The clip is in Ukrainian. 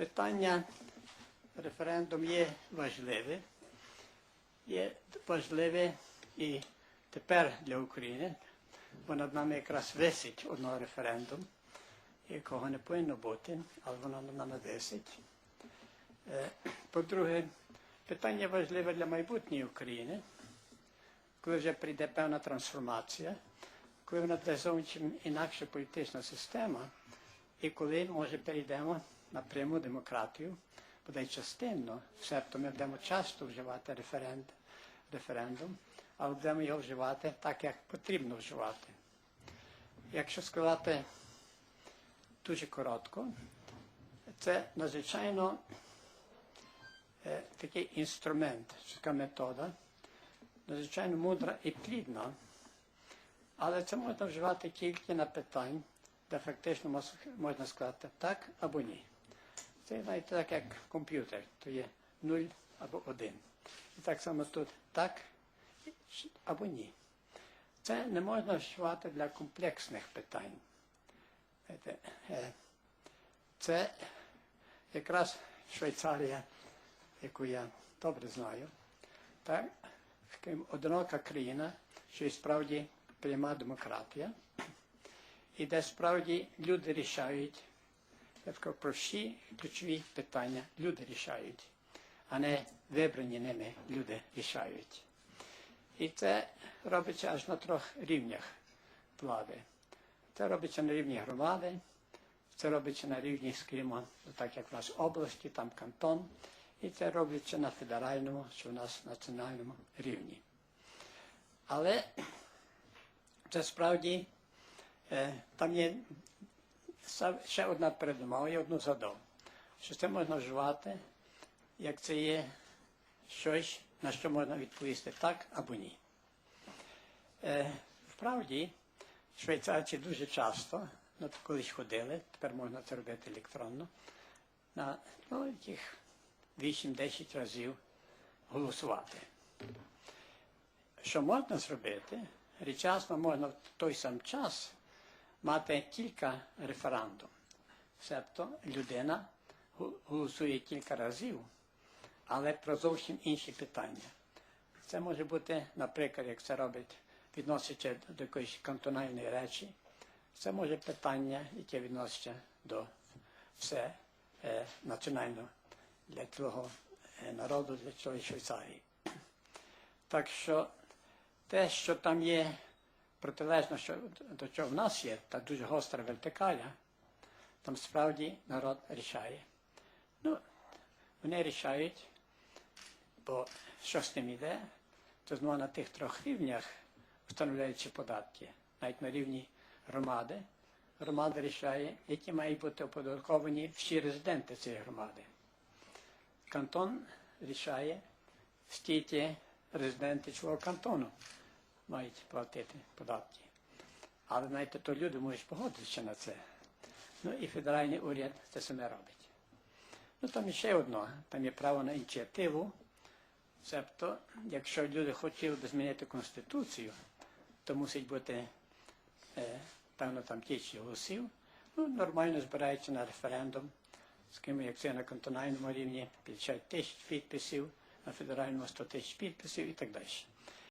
питання референдум є важливе. Є важливе і тепер для України, бо над нами якраз висить одного референдум, якого не повинно бути, але воно над нами висить. Е, По-друге, питання важливе для майбутньої України, коли вже прийде певна трансформація, коли вона буде зовсім інакша політична система, і коли, може, перейдемо на пряму демократію, бодай частинно, себто ми будемо часто вживати референд, референдум, але будемо його вживати так, як потрібно вживати. Якщо сказати дуже коротко, це надзвичайно е, такий інструмент, така метода, надзвичайно мудра і плідна, але це можна вживати тільки на питань, де фактично можна сказати так або ні. Це навіть так, як комп'ютер, то є 0 або 1. І так само тут так або ні. Це не можна вживати для комплексних питань. Е, Це якраз Швейцарія, яку я добре знаю, так, одинока країна, що і справді пряма демократія, і де справді люди рішають, я б сказав, про ключові питання люди рішають, а не вибрані ними люди рішають. І це робиться аж на трьох рівнях влади. Це робиться на рівні громади, це робиться на рівні, скажімо, ну, так як в нас області, там кантон, і це робиться на федеральному, що в нас національному рівні. Але це справді е, там є ще одна передумова, я одну згадав, що це можна вживати, як це є щось, на що можна відповісти так або ні. Е, Вправді, швейцарці дуже часто, ну колись ходили, тепер можна це робити електронно, на ну, яких 8-10 разів голосувати. Що можна зробити? Річасно можна в той сам час мати кілька референдум. Себто людина голосує кілька разів, але про зовсім інші питання. Це може бути, наприклад, як це робить, відноситься до якоїсь кантональної речі. Це може питання, яке відноситься до все е, національно для цього народу, для цілої Швейцарії. Так що те, що там є протилежно що, до чого в нас є, та дуже гостра вертикаля, там справді народ рішає. Ну, вони рішають, бо що з тим іде, то знову на тих трьох рівнях встановляючи податки, навіть на рівні громади. Громада рішає, які мають бути оподатковані всі резиденти цієї громади. Кантон рішає, скільки резиденти цього кантону мають платити податки. Але знаєте, то люди можуть погодитися на це. Ну і федеральний уряд це саме робить. Ну там ще одно, там є право на ініціативу. Себто, якщо люди хотіли би змінити Конституцію, то мусить бути е, певно там кількість голосів. Ну, нормально збирається на референдум, з ким як це на континентальному рівні 50 тисяч підписів, на федеральному 100 тисяч підписів і так далі.